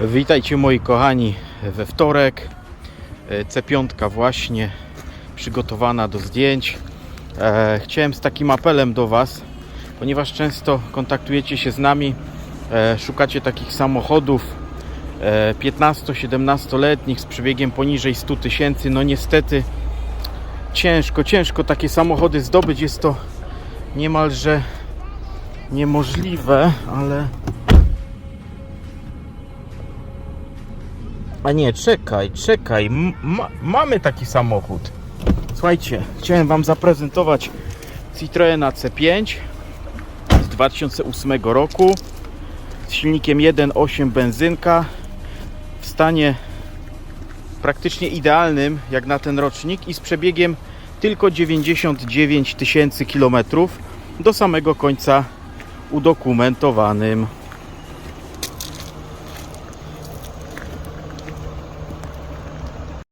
Witajcie moi kochani we wtorek. E, C5 właśnie przygotowana do zdjęć. E, chciałem z takim apelem do Was, ponieważ często kontaktujecie się z nami, e, szukacie takich samochodów e, 15-17-letnich z przebiegiem poniżej 100 tysięcy. No niestety ciężko, ciężko takie samochody zdobyć. Jest to niemalże niemożliwe, ale A nie, czekaj, czekaj. Ma- mamy taki samochód. Słuchajcie, chciałem Wam zaprezentować Citroena C5 z 2008 roku z silnikiem 1.8 benzynka w stanie praktycznie idealnym jak na ten rocznik i z przebiegiem tylko 99 tysięcy kilometrów do samego końca udokumentowanym.